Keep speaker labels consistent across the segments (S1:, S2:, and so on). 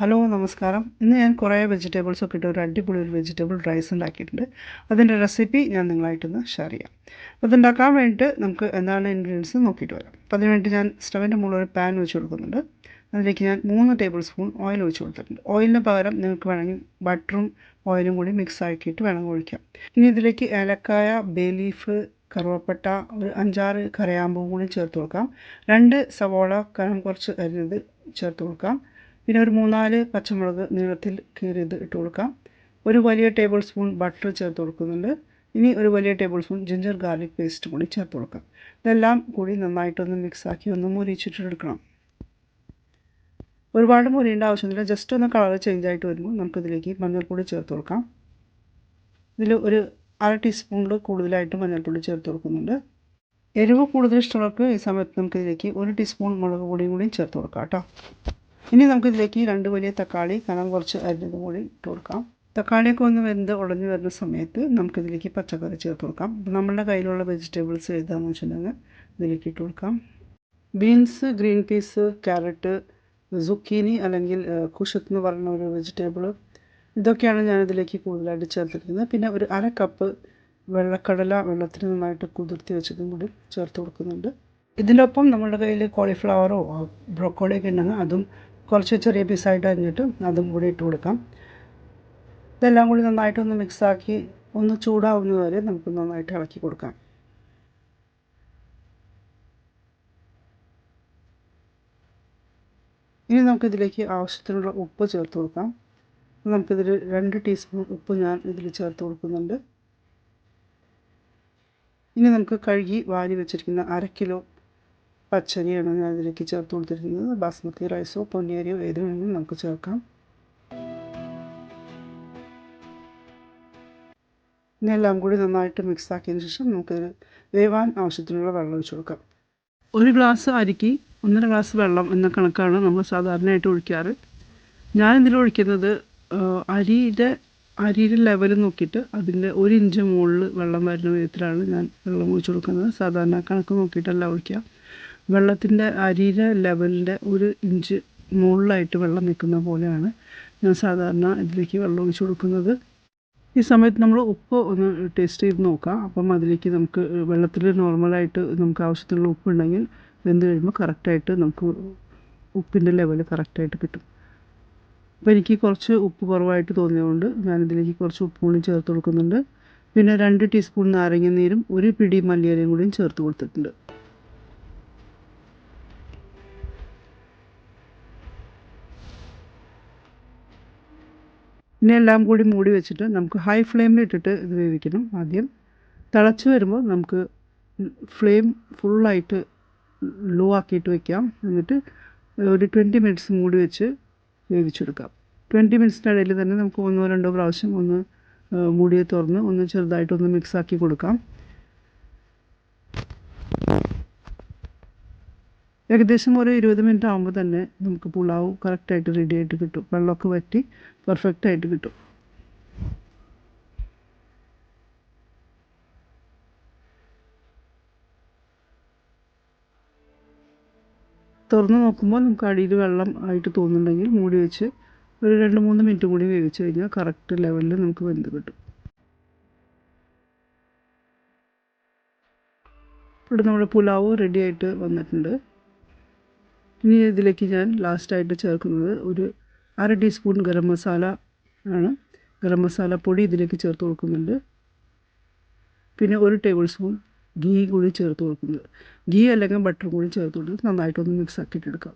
S1: Hello നമസ്കാരം. ഇന്ന് ഞാൻ കുറേ വെജിറ്റബിൾസ് ഒക്കെ ഇട്ട് ഒരു അടിപൊളി ഒരു വെജിറ്റബിൾ റൈസ് ഉണ്ടാക്കിയിട്ടുണ്ട്. അതിന്റെ റെസിപ്പി ഞാൻ നിങ്ങളായിട്ടൊന്ന് ഷെയർ ചെയ്യാം. അപ്പോൾ അതുണ്ടാക്കാൻ വേണ്ടിയിട്ട് നമുക്ക് എന്താണ് ഇൻഗ്രീഡിയൻസ് നോക്കിയിട്ട് വരാം. അപ്പോൾ അതിനുവേണ്ടി ഞാൻ സ്റ്റവിന്റെ മുകളിൽ ഒരു പാൻ വെച്ച് കൊടുക്കുന്നുണ്ട്. അതിലേക്ക് ഞാൻ മൂന്ന് ടേബിൾ സ്പൂൺ ഓയിൽ ഒഴിച്ച് കൊടുത്തിട്ടുണ്ട്. ഓയിലിന് പകരം നിങ്ങൾക്ക് വേണമെങ്കിൽ ബട്ടറും ഓയിലും കൂടി മിക്സ് ആക്കിയിട്ട് വേണമെങ്കിൽ ഒഴിക്കാം. ഇനി ഇതിലേക്ക് ഏലക്കായ ബേ ലീഫ് കറുവപ്പട്ട ഒരു അഞ്ചാറ് കരയാമ്പൂ കൂടി ചേർത്ത് കൊടുക്കാം. രണ്ട് സവോള കനം കുറച്ച് അരിഞ്ഞത് ചേർത്ത് കൊടുക്കാം. പിന്നെ ഒരു മൂന്നാൽ പച്ചമുളക് നീളത്തിൽ കീറിയത് ഇട്ട് കൊടുക്കാം. ഒരു വലിയ ടേബിൾ സ്പൂൺ ബട്ടർ ചേർത്ത് കൊടുക്കുന്നുണ്ട്. ഇനി ഒരു വലിയ tablespoon ginger garlic paste കൂടി ചേർത്ത് കൊടുക്കാം. ഇതെല്ലാം കൂടി നന്നായിട്ടൊന്ന് മിക്സാക്കി ഒന്ന് മുരിച്ചിട്ടെടുക്കണം ഒരുപാട് മുരിയേണ്ട ആവശ്യമില്ല. ജസ്റ്റ് ഒന്ന് കളർ ചേഞ്ച് ആയിട്ട് വരുമ്പോൾ നമുക്കിതിലേക്ക് മഞ്ഞൾപ്പൊടി ചേർത്ത് കൊടുക്കാം. ഇതിൽ ഒരു അര ടീസ്പൂണിൽ കൂടുതലായിട്ട് മഞ്ഞൾപ്പൊടി ചേർത്ത് കൊടുക്കുന്നുണ്ട്. എരിവ് കൂടുതൽ ഇഷ്ടമുള്ളവർക്ക് ഈ സമയത്ത് നമുക്കിതിലേക്ക് ഒരു ടീസ്പൂൺ മുളക് പൊടിയും കൂടി ചേർത്ത് കൊടുക്കാം കേട്ടോ. ഇനി നമുക്കിതിലേക്ക് രണ്ട് വലിയ തക്കാളി കനം കുറച്ച് അരിഞ്ഞതും കൂടി ഇട്ട് കൊടുക്കാം. തക്കാളിയൊക്കെ ഒന്ന് വെന്ത് ഉടഞ്ഞു വരുന്ന സമയത്ത് നമുക്കിതിലേക്ക് പച്ചക്കറി ചേർത്ത് കൊടുക്കാം. നമ്മളുടെ കയ്യിലുള്ള വെജിറ്റബിൾസ് ഏതാണെന്ന് വെച്ചിട്ടുണ്ടെങ്കിൽ ഇതിലേക്ക് ഇട്ട് കൊടുക്കാം. Beans green peas carrot zucchini അല്ലെങ്കിൽ കുഷത്ത് എന്ന് പറയുന്ന ഒരു വെജിറ്റബിൾ. ഇതൊക്കെയാണ് ഞാനിതിലേക്ക് കൂടുതലായിട്ട് ചേർത്തിരിക്കുന്നത്. പിന്നെ ഒരു അര കപ്പ് വെള്ളക്കടല വെള്ളത്തിൽ നന്നായിട്ട് കുതിർത്തി വെച്ചതും കൂടി ചേർത്ത് കൊടുക്കുന്നുണ്ട്. ഇതിനൊപ്പം നമ്മുടെ കയ്യിൽ കോളിഫ്ലവറോ ബ്രോക്കോളിയൊക്കെ ഉണ്ടെങ്കിൽ അതും കുറച്ച് ചെറിയ പീസായിട്ട് അരിഞ്ഞിട്ട് അതും കൂടി ഇട്ട് കൊടുക്കാം. ഇതെല്ലാം കൂടി നന്നായിട്ടൊന്ന് മിക്സാക്കി ഒന്ന് ചൂടാവുന്നത് വരെ നമുക്ക് നന്നായിട്ട് ഇളക്കി കൊടുക്കാം. ഇനി നമുക്കിതിലേക്ക് ആവശ്യത്തിനുള്ള ഉപ്പ് ചേർത്ത് കൊടുക്കാം. നമുക്കിതിൽ രണ്ട് ടീസ്പൂൺ ഉപ്പ് ഞാൻ ഇതിൽ ചേർത്ത് കൊടുക്കുന്നുണ്ട്. ഇനി നമുക്ക് കഴുകി വാരി വെച്ചിരിക്കുന്ന അര കിലോ പച്ചരിയാണ് ഞാൻ ഇതിലേക്ക് ചേർത്ത് കൊടുത്തിരിക്കുന്നത്. ബാസ്മതി റൈസോ പൊന്നിയരിയോ ഏത് വേണമെങ്കിലും നമുക്ക് ചേർക്കാം. ഇനി എല്ലാം കൂടി നന്നായിട്ട് മിക്സ് ആക്കിയതിന് ശേഷം നമുക്ക് വേവാൻ ആവശ്യത്തിനുള്ള വെള്ളം ഒഴിച്ചു കൊടുക്കാം. ഒരു ഗ്ലാസ് അരിക്ക് ഒന്നര ഗ്ലാസ് വെള്ളം എന്ന കണക്കാണ് നമ്മൾ സാധാരണയായിട്ട് ഒഴിക്കാറ്. ഞാൻ ഇതിൽ ഒഴിക്കുന്നത് അരിയുടെ അരിയുടെ ലെവൽ നോക്കിയിട്ട് അതിന്റെ ഒരു ഇഞ്ച് മുകളിൽ വെള്ളം വരുന്ന വിധത്തിലാണ് ഞാൻ വെള്ളം ഒഴിച്ചു കൊടുക്കുന്നത്. സാധാരണ കണക്ക് നോക്കിയിട്ടല്ല ഒഴിക്കുക. വെള്ളത്തിന്റെ അരിയുടെ ലെവലിന്റെ ഒരു ഇഞ്ച് മുകളിലായിട്ട് വെള്ളം നിൽക്കുന്ന പോലെയാണ് ഞാൻ സാധാരണ ഇതിലേക്ക് വെള്ളം ഒഴിച്ചു കൊടുക്കുന്നത്. ഈ സമയത്ത് നമ്മൾ ഉപ്പ് ഒന്ന് ടേസ്റ്റ് ചെയ്ത് നോക്കാം. അപ്പം അതിലേക്ക് നമുക്ക് വെള്ളത്തിൽ നോർമലായിട്ട് നമുക്ക് ആവശ്യത്തിനുള്ള ഉപ്പ് ഉണ്ടെങ്കിൽ വെന്ത് കഴിയുമ്പോൾ കറക്റ്റായിട്ട് നമുക്ക് ഉപ്പിന്റെ ലെവൽ കറക്റ്റായിട്ട് കിട്ടും. അപ്പോൾ എനിക്ക് കുറച്ച് ഉപ്പ് കുറവായിട്ട് തോന്നിയതുകൊണ്ട് ഞാനിതിലേക്ക് കുറച്ച് ഉപ്പ് കൂടി ചേർത്ത് കൊടുക്കുന്നുണ്ട്. പിന്നെ രണ്ട് ടീസ്പൂൺ നാരങ്ങ നീരും ഒരു പിടി മല്ലിയിലയും കൂടിയും ചേർത്ത് കൊടുത്തിട്ടുണ്ട്. ഇനി എല്ലാം കൂടി മൂടി വെച്ചിട്ട് നമുക്ക് ഹൈ ഫ്ലെയിമിൽ ഇട്ടിട്ട് ഇത് വേവിക്കണം ആദ്യം. തിളച്ച് വരുമ്പോൾ നമുക്ക് ഫ്ലെയിം ഫുള്ളായിട്ട് ലോ ആക്കിയിട്ട് വെക്കാം. എന്നിട്ട് ഒരു ട്വന്റി മിനിറ്റ്സ് മൂടി വെച്ച് വേവിച്ചെടുക്കാം. ട്വന്റി മിനിറ്റ്സിന്റെ ഇടയിൽ തന്നെ നമുക്ക് ഒന്നോ രണ്ടോ പ്രാവശ്യം ഒന്ന് മൂടിയെ തുറന്ന് ഒന്ന് ചെറുതായിട്ടൊന്ന് മിക്സാക്കി കൊടുക്കാം. ഏകദേശം ഒരു ഇരുപത് മിനിറ്റ് ആകുമ്പോൾ തന്നെ നമുക്ക് പുലാവ് കറക്റ്റായിട്ട് റെഡി ആയിട്ട് കിട്ടും. വെള്ളമൊക്കെ വറ്റി പെർഫെക്റ്റ് ആയിട്ട് കിട്ടും. തുറന്ന് നോക്കുമ്പോൾ നമുക്ക് അടിയിൽ വെള്ളം ആയിട്ട് തോന്നുന്നുണ്ടെങ്കിൽ മൂടി വെച്ച് ഒരു രണ്ട് മൂന്ന് മിനിറ്റ് കൂടി വേവിച്ച് കഴിഞ്ഞാൽ കറക്റ്റ് ലെവലിൽ നമുക്ക് വെന്ത് കിട്ടും. ഇവിടെ നമ്മുടെ പുലാവ് റെഡി ആയിട്ട് വന്നിട്ടുണ്ട്. ഇനി ഇതിലേക്ക് ഞാൻ ലാസ്റ്റായിട്ട് ചേർക്കുന്നത് ഒരു അര ടീസ്പൂൺ ഗരം മസാല ആണ്. ഗരം മസാല പൊടി ഇതിലേക്ക് ചേർത്ത് കൊടുക്കുന്നുണ്ട്. പിന്നെ ഒരു ടേബിൾ സ്പൂൺ ഗീ കൂടി ചേർത്ത് കൊടുക്കുന്നത് ഗീ അല്ലെങ്കിൽ ബട്ടർ കൂടി ചേർത്ത് കൊടുത്ത് നന്നായിട്ടൊന്ന് മിക്സ് ആക്കിയിട്ട് എടുക്കാം.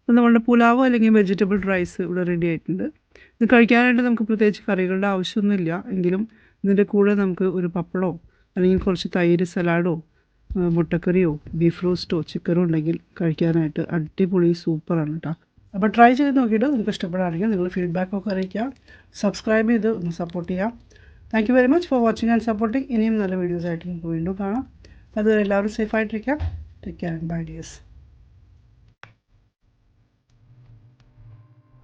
S1: അപ്പോൾ നമ്മളുടെ പുലാവ് അല്ലെങ്കിൽ വെജിറ്റബിൾ റൈസ് ഇവിടെ റെഡി ആയിട്ടുണ്ട്. ഇത് കഴിക്കാനായിട്ട് നമുക്ക് പ്രത്യേകിച്ച് കറികളുടെ ആവശ്യമൊന്നുമില്ല. എങ്കിലും ഇതിന്റെ കൂടെ നമുക്ക് ഒരു പപ്പടമോ അല്ലെങ്കിൽ കുറച്ച് തൈര് സലാഡോ മുട്ടക്കറിയോ ബീഫ് റോസ്റ്റോ ചിക്കനോ ഉണ്ടെങ്കിൽ കഴിക്കാനായിട്ട് അടിപൊളി സൂപ്പറാണ് കേട്ടോ അപ്പോൾ ട്രൈ ചെയ്ത് നോക്കിയിട്ട് നിങ്ങൾക്ക് ഇഷ്ടപ്പെടുകയാണെങ്കിൽ നിങ്ങൾ ഫീഡ്ബാക്കൊക്കെ അറിയിക്കുക സബ്സ്ക്രൈബ് ചെയ്ത് ഒന്ന് സപ്പോർട്ട് ചെയ്യാം. Thank you very much for watching and supporting ഇനിയും നല്ല വീഡിയോസ് ആയിട്ട് നമുക്ക് വീണ്ടും കാണാം. അതുവരെ എല്ലാവരും സേഫായിട്ടിരിക്കാം ടേക്ക് കെയർ ബൈ ഡിയേഴ്സ്